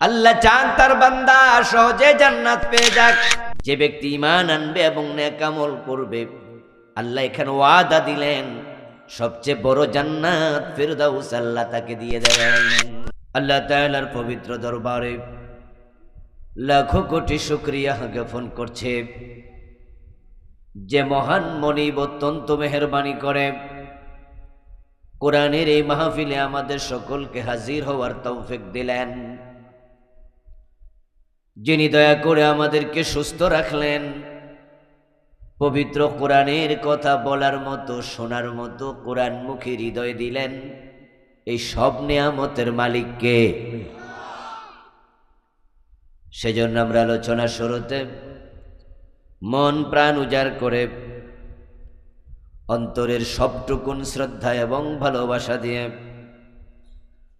আল্লাহ চান তার বান্দা সহজে জান্নাত পেয়ে যাক। যে ব্যক্তি ইমান আনবে এবং নেকামল করবে, আল্লাহ এখানে ওয়াদা দিলেন, সবচেয়ে বড় জান্নাত ফেরদাউস আল্লাহ তাকে দিয়ে দেবেন। আল্লাহ তাআলার পবিত্র দরবারে লাখো কোটি শুক্রিয়া জ্ঞাপন করছে। যে মহান মনিব অত্যন্ত মেহরবানি করে, কোরআনের এই মাহফিলে আমাদের সকলকে হাজির হওয়ার তৌফিক দিলেন। যিনি দয়া করে আমাদেরকে সুস্থ রাখলেন, পবিত্র কোরআনের কথা বলার মতো, শোনার মতো কোরআনমুখী হৃদয় দিলেন, এই সব নেয়ামতের মালিককে সেজন্য আমরা আলোচনা শুরুতে মন প্রাণ উজাড় করে অন্তরের সবটুকুন শ্রদ্ধা এবং ভালোবাসা দিয়ে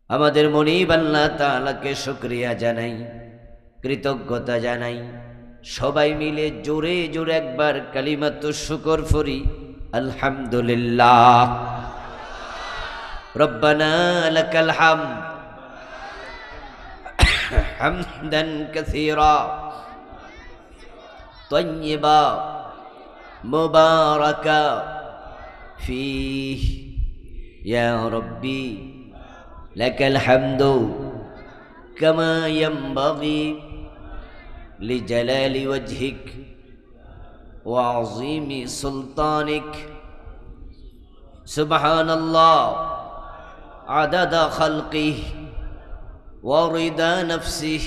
আমাদের মনিব আল্লাহ তাআলাকে শুক্রিয়া জানাই। কৃতজ্ঞতা জানাই সবাই মিলে জোরে জোরে একবার কালিমাত শুকর ফরি আলহামদুলিল্লাহ রব্বানা লাকাল হামদ হামদান কাসীরা طيبا مباركا فيه يا ربي لك الحمد كما ينبغي لجلال وجهك وعظيم سلطانك سبحان الله عدد خلقه ورضا نفسه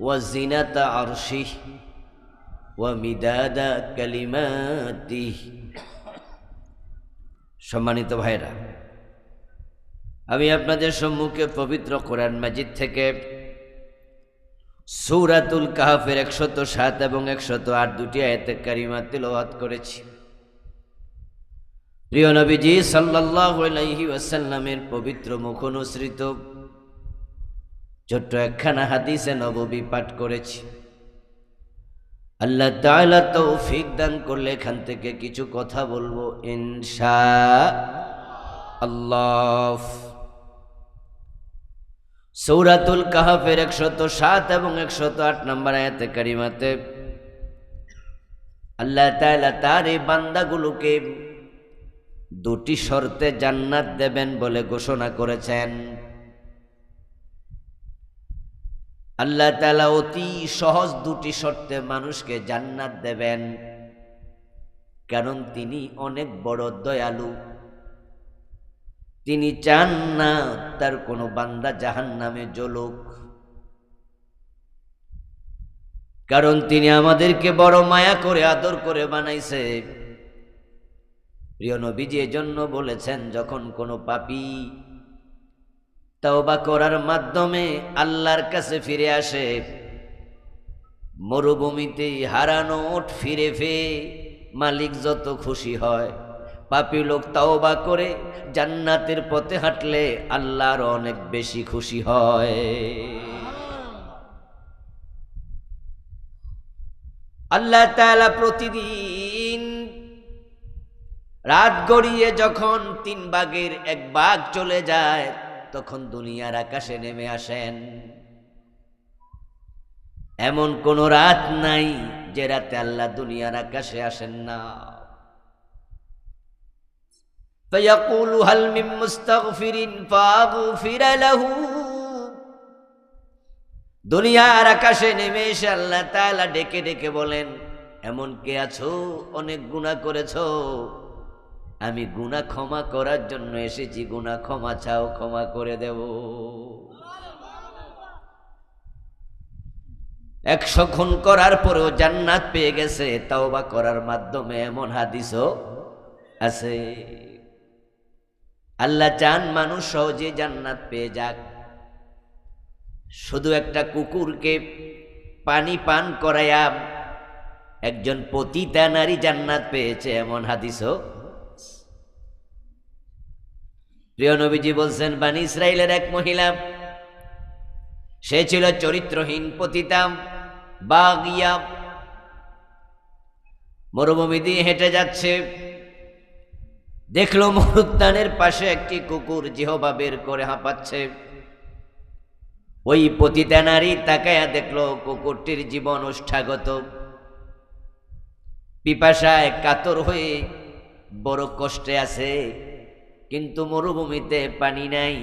وزنة عرشه ومداد كلماته সম্মানিত ভাইরা আমি আপনাদের সম্মুখে পবিত্র কোরআন মাজিদ থেকে সৌরাতুল কাহাফের একশত সাত এবং একশত আট দুটি আয়তে কারিমা তিলওয়াত করেছি। প্রিয় নবীজি আলাইহি ওয়াসাল্লামের পবিত্র মুখ অনুসৃত ছোট্ট একখানা হাদিসে নববী পাঠ করেছি। আল্লাহ তাআলা তৌফিক দান করলে এখান থেকে কিছু কথা বলব ইনশা আল্লাহ। সৌরাতুল কাহাফের একশত সাত এবং একশত আট নম্বর আয়াতে কারিমাতে আল্লাহ তাআলা তার এই বান্দাগুলোকে দুটি শর্তে জান্নাত দেবেন বলে ঘোষণা করেছেন। আল্লাহ তালা অতি সহজ দুটি শর্তে মানুষকে জান্নাত দেবেন, কারণ তিনি অনেক বড় দয়ালু। তিনি চান না তার কোনো বান্দা জাহান নামে জ্বলুক। কারণ তিনি আমাদেরকে বড় মায়া করে, আদর করে বানাইছে। প্রিয় নবীজি এজন্য বলেছেন, যখন কোনো পাপী তওবা করার মাধ্যমে আল্লাহর কাছে ফিরে আসে মরুভূমিতে হারানো ওঠ ফিরে ফে মালিক যত খুশি হয়। পাপি লোক তাওবা করে জান্নাতের পথে হাঁটলে আল্লাহর অনেক বেশি খুশি হয়। আল্লাহ তাআলা প্রতিদিন রাত গড়িয়ে যখন তিন বাঘের এক বাঘ চলে যায়, তখন দুনিয়ার আকাশে নেমে আসেন। এমন কোন রাত নাই যে রাতে আল্লাহ দুনিয়ার আকাশে আসেন না। فيقول هل من مستغفر فاغفر له দুনিয়ার আকাশে নেমে এসে আল্লাহ তাআলা ডেকে ডেকে বলেন এমন কে আছো অনেক গুনাহ করেছো আমি গুনাহ ক্ষমা করার জন্য এসেছি গুনাহ ক্ষমা চাও ক্ষমা করে দেব একশো খুন করার পরেও জান্নাত পেয়ে গেছে তাওবা করার মাধ্যমে এমন হাদিসও আছে আল্লাহ চান মানুষ সহজে জান্নাত পেয়ে যাক। শুধু একটা কুকুরকে পানি পান করাইয়া একজন পতিতা নারী জান্নাত পেয়েছে এমন হাদিসও প্রিয় নবীজি বলছেন, বানি ইসরায়েলের এক মহিলা, সে ছিল চরিত্রহীন পতিতাম বাগিয়া মরুভূমি দিয়ে হেঁটে যাচ্ছে। দেখল মরুদ্যানের পাশে একটি কুকুর, জিহবা বের করে হাঁপাচ্ছে। ওই পতিতা নারী তাকায়া দেখল কুকুরটির জীবন ওষ্ঠাগত। পিপাসায় কাতর হয়ে বড় কষ্টে আছে, কিন্তু মরুভূমিতে পানি নাই।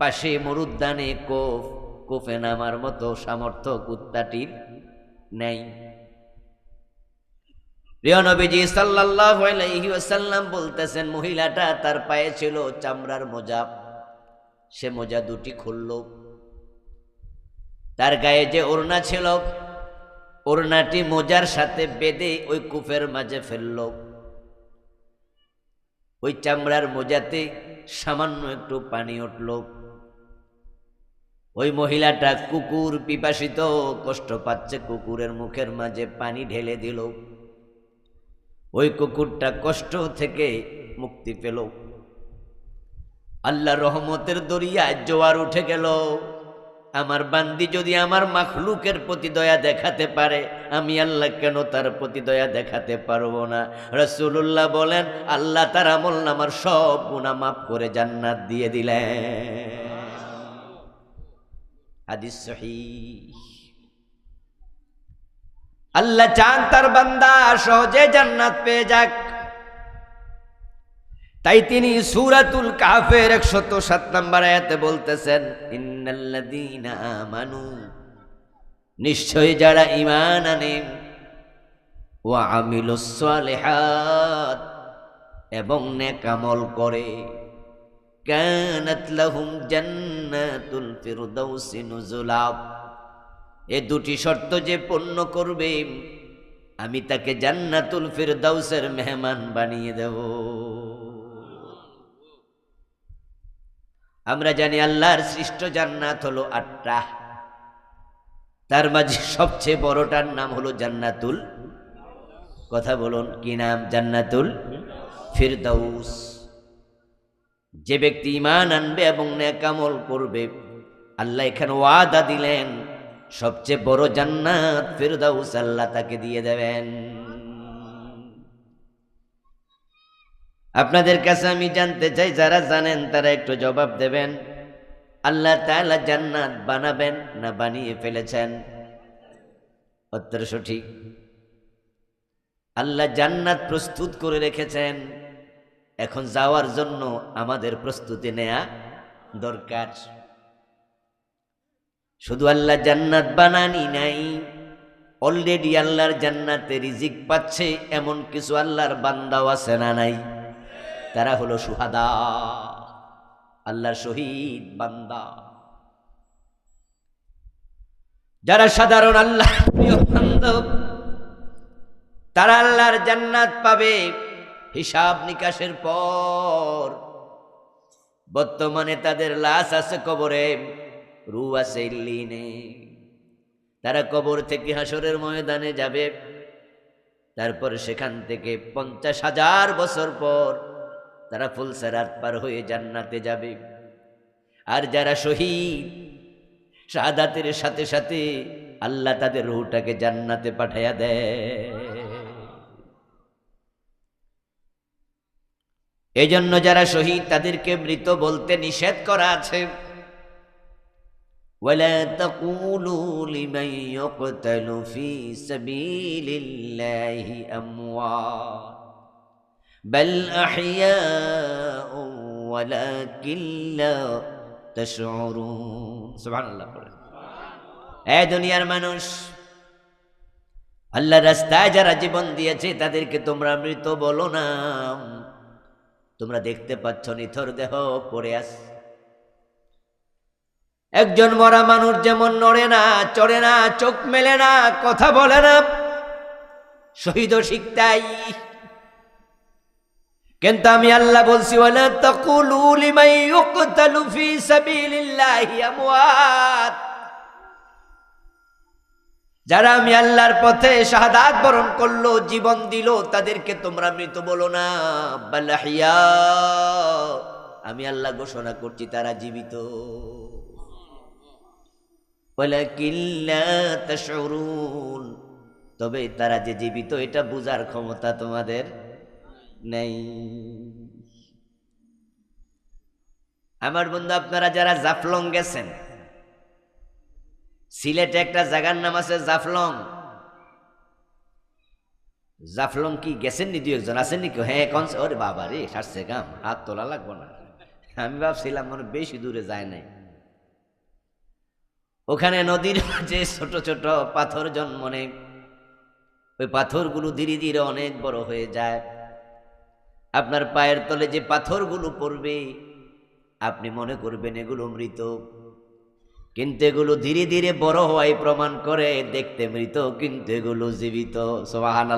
পাশে মরুদ্যানে কোফ, কোফে নামার মতো সামর্থ্য কুত্তাটির নেই। প্রিয় নবীজি ওয়াসাল্লাম বলতেছেন, মহিলাটা তার পায়ে ছিল চামড়ার মোজা। সে মোজা দুটি খুলল। তার গায়ে যে ওড়না ছিল, ওড়নাটি মোজার সাথে বেঁধে ওই কুফের মাঝে ফেলল। ওই চামড়ার মোজাতে সামান্য একটু পানি উঠল। ওই মহিলাটা কুকুর পিপাসিত কষ্ট পাচ্ছে, কুকুরের মুখের মাঝে পানি ঢেলে দিল। ওই কুকুরটা কষ্ট থেকে মুক্তি পেল। আল্লাহ রহমতের দরিয়ায় জোয়ার উঠে গেল। আমার বান্দি যদি আমার মাখলুকের প্রতি দয়া দেখাতে পারে, আমি আল্লাহ কেন তার প্রতি দয়া দেখাতে পারব না? রসুল্লাহ বলেন, আল্লাহ তার আমল আমার সব গুণা মাফ করে জান্নাত দিয়ে দিলেন। হাদিস সহিহ। আল্লাহ চান তার বান্দা সহজে জান্নাত পেয়ে যাক। তাই তিনি সুরাতুল কাফের একশত সাত নম্বর আয়াতে বলতেছেন আমানু। নিশ্চয় যারা ইমান আনে ওয়া আমিলুস সালিহাত এবং নেক আমল করে, কানাত লাহুম জান্নাতুল ফিরদাউসি নুজুলা। এ দুটি শর্ত যে পূর্ণ করবে, আমি তাকে জান্নাতুল ফিরদাউসের মেহমান বানিয়ে দেব। আমরা জানি আল্লাহর সৃষ্ট জান্নাত হলো আটটা। তার মাঝে সবচেয়ে বড়টার নাম হলো জান্নাতুল। কথা বলুন, কি নাম? জান্নাতুল ফিরদাউস। যে ব্যক্তি ইমান আনবে এবং নেকামল করবে, আল্লাহ এখানে ওয়াদা দিলেন সবচেয়ে বড় জান্নাত ফিরদাউস আল্লাহ তাকে দিয়ে দেবেন। আপনাদের কাছে আমি জানতে চাই, যারা জানেন তারা একটু জবাব দেবেন। আল্লাহ তাআলা জান্নাত বানাবেন না বানিয়ে ফেলেছেন? উত্তর সঠিক। আল্লাহ জান্নাত প্রস্তুত করে রেখেছেন। এখন যাওয়ার জন্য আমাদের প্রস্তুতি নেয়া দরকার। শুধু আল্লাহ জান্নাত বানানি নাই অলরেডি আল্লাহর জান্নাতে রিজিক পাচ্ছে, এমন কিছু আল্লাহর বান্দাও আছে না নাই? তারা হলো সুহাদা, আল্লাহর শহীদ বান্দা। যারা সাধারণ আল্লাহ বান্ধব, তারা আল্লাহর জান্নাত পাবে হিসাব নিকাশের পর। বর্তমানে তাদের লাশ আছে কবরে। রু আছে ইল্লিনে তারা কবর থেকে হাসরের ময়দানে যাবে। তারপর সেখান থেকে পঞ্চাশ হাজার বছর পর তারা ফুলসেরাত পার হয়ে জান্নাতে যাবে। আর যারা শহীদ, শাহাদাতের সাথে সাথে আল্লাহ তাদের রুহটাকে জান্নাতে পাঠাইয়া দেয়। এজন্য যারা শহীদ তাদেরকে মৃত বলতে নিষেধ করা আছে। ولا تقولوا لمن يقتل في سبيل الله أموات بل أحياء ولكن لا تشعرون سبحان الله এ দুনিয়ার মানুষ আল্লাহ রাস্তায় যারা জীবন দিয়েছে তাদেরকে তোমরা মৃত বলো না তোমরা দেখতে পাচ্ছ নিথর দেহ পড়ে আস একজন মরা মানুষ যেমন নড়ে না, চড়ে না, চোখ মেলে না, কথা বলে না শহীদ শিখতাই কিন্তু আমি আল্লাহ বলছি যারা আমি আল্লাহর পথে শাহাদাত বরণ করল, জীবন দিল, তাদেরকে তোমরা মৃত বলো না। আমি আল্লাহ ঘোষণা করছি, তারা জীবিত। তবে তারা যে জীবিত, এটা বুঝার ক্ষমতা তোমাদের নেই। আমার বন্ধু, আপনারা যারা জাফলং গেছেন, সিলেটে একটা জায়গার নাম আছে জাফলং। জাফলং কি, গেছেন নি দুই একজন? আছেন নাকি হ্যাঁ কন ওরে বাবা রে সারছে গাম, হাত তোলা লাগবো না। আমি ভাবছিলাম মনে বেশি দূরে যায় নাই। ওখানে নদীর মাঝে ছোট ছোট পাথর জন্ম নেয়। ওই পাথরগুলো ধীরে ধীরে অনেক বড় হয়ে যায়। আপনার পায়ের তলে যে পাথরগুলো পড়বে, আপনি মনে করবেন এগুলো মৃত। কিন্তু এগুলো ধীরে ধীরে বড় হওয়াই প্রমাণ করে দেখতে মৃত, কিন্তু এগুলো জীবিত। সোহান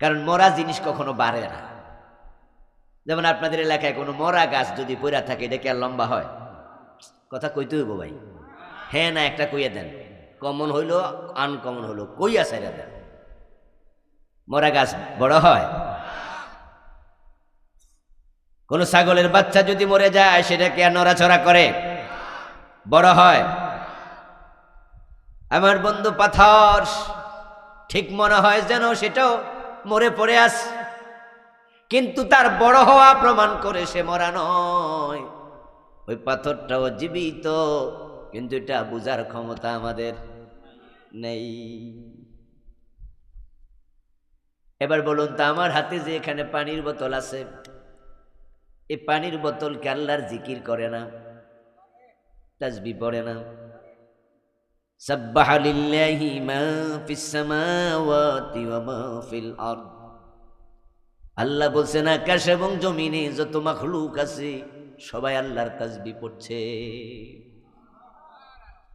কারণ মরা জিনিস কখনো বাড়ে না। যেমন আপনাদের এলাকায় কোনো মরা গাছ যদি পড়া থাকে, এটা কি আর লম্বা হয়? কথা কইতে হইব ভাই। হ্যাঁ না, একটা কইয়া দেন। কমন হইল, আনকমন হইল, কইয়া সাইরা দেন। মরা গাছ বড় হয়? কোন ছাগলের বাচ্চা যদি মরে যায় সেটাকে আর নড়াচড়া করে? বড় হয়? আমার বন্ধু পাথর, ঠিক মনে হয় যেন সেটাও মরে পড়ে আস কিন্তু তার বড় হওয়া প্রমাণ করে সে মরা নয়। ওই পাথরটাও জীবিত, কিন্তু এটা বুঝার ক্ষমতা আমাদের নেই। এবার বলুন তো, আমার হাতে যে এখানে পানির বোতল আছে, এই পানির বোতল আল্লাহর জিকির করে না? তাজবি পড়ে না? সাব্বাহা লিল্লাহি মা ফিস সামাওয়াতি ওয়া মা ফিল আরদ। আল্লাহ বলছেন আকাশ এবং জমিনে যত মাখলুক আছে, সবাই আল্লাহর তাজবি পড়ছে।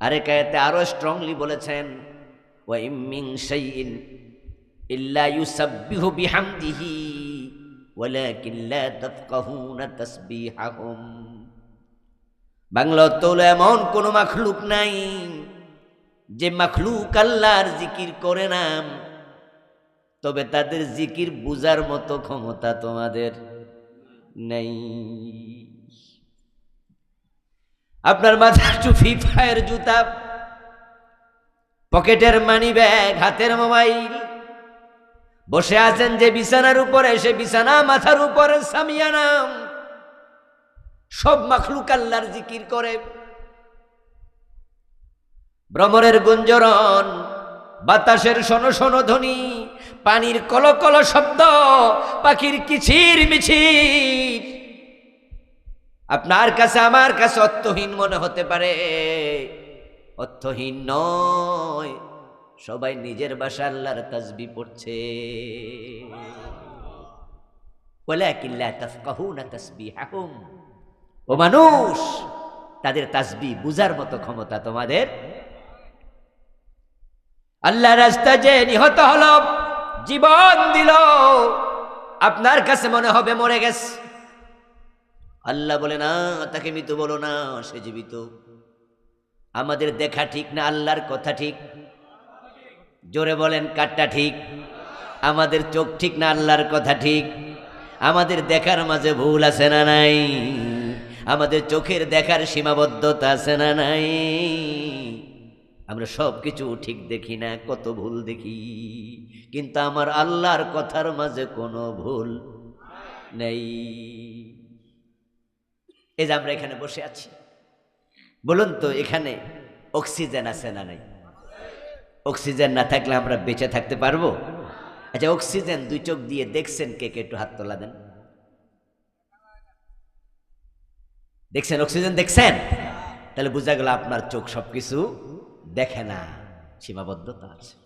আরে কায়াতে আরও স্ট্রংলি বলেছেন ওয়া ইমিন শাইইন ইল্লা ইউসাব্বিহু বিহামদিহি, ওয়ালাকিন লা তাফকাহুনা তাসবিহাহুম। বাংলা তো এমন কোন মাখলুক নাই, যে মাখলুক আল্লাহর জিকির করে না তবে তাদের জিকির বুজার মতো ক্ষমতা তোমাদের নেই। আপনার মাথার টুপি পায়ের জুতা, পকেটের মানি ব্যাগ হাতের মোবাইল, বসে আছেন যে বিছানার উপরে, সে বিছানা মাথার উপরে সামিয়ানাম সব মাখলুক আল্লাহর জিকির করে। ভ্রমরের গুঞ্জরণ, বাতাসের শোনো শোনো ধ্বনি পানির কল কল শব্দ, পাখির কিচির মিছির আপনার কাছে, আমার কাছে অর্থহীন মনে হতে পারে। অর্থহীন নয়, সবাই নিজের বাসা আল্লাহর তাজবি পড়ছে। ও মানুষ, তাদের তাসবি বুজার মতো ক্ষমতা তোমাদের? আল্লাহ রাস্তা যে নিহত হল জীবন দিল। আপনার কাছে মনে হবে মরে গেছে। আল্লাহ বলে, না, তাকে মৃত বলো না, সে জীবিত। আমাদের দেখা ঠিক না, আল্লাহর কথা ঠিক। জোরে বলেন কাটটা ঠিক? আমাদের চোখ ঠিক না, আল্লাহর কথা ঠিক? আমাদের দেখার মাঝে ভুল আছে না নাই? আমাদের চোখের দেখার সীমাবদ্ধতা আছে না নাই? আমরা সব কিছু ঠিক দেখি না, কত ভুল দেখি। কিন্তু আমার আল্লাহর কথার মাঝে কোনো ভুল নেই। এই যে আমরা এখানে বসে আছি, বলুন তো এখানে অক্সিজেন আছে না নাই? অক্সিজেন না থাকলে আমরা বেঁচে থাকতে পারব? আচ্ছা অক্সিজেন দুই চোখ দিয়ে দেখছেন কে কে? একটু হাত তোলা দেন। দেখছেন অক্সিজেন দেখছেন? তাহলে বোঝা গেল আপনার চোখ সবকিছু দেখে না, সীমাবদ্ধতা আছে।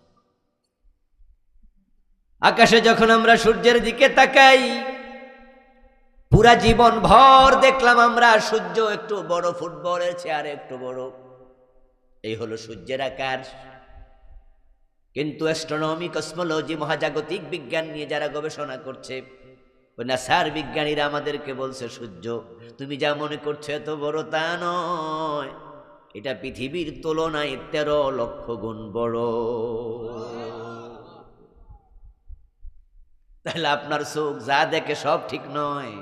আকাশে যখন আমরা সূর্যের দিকে তাকাই, পুরা জীবন ভর দেখলাম আমরা সূর্য একটু বড় ফুটবলের চেয়ারে, একটু বড়। এই হলো সূর্যের আকার। কিন্তু অ্যাস্ট্রোনমি কসমোলজি মহাজাগতিক বিজ্ঞান নিয়ে যারা গবেষণা করছে, ওই নাসার বিজ্ঞানীরা আমাদেরকে বলছে, সূর্য, তুমি যা মনে করছ এত বড় তা নয়। এটা পৃথিবীর তুলনায় তেরো লক্ষ গুণ বড়। তাহলে আপনার চোখ যা দেখে সব ঠিক নয়।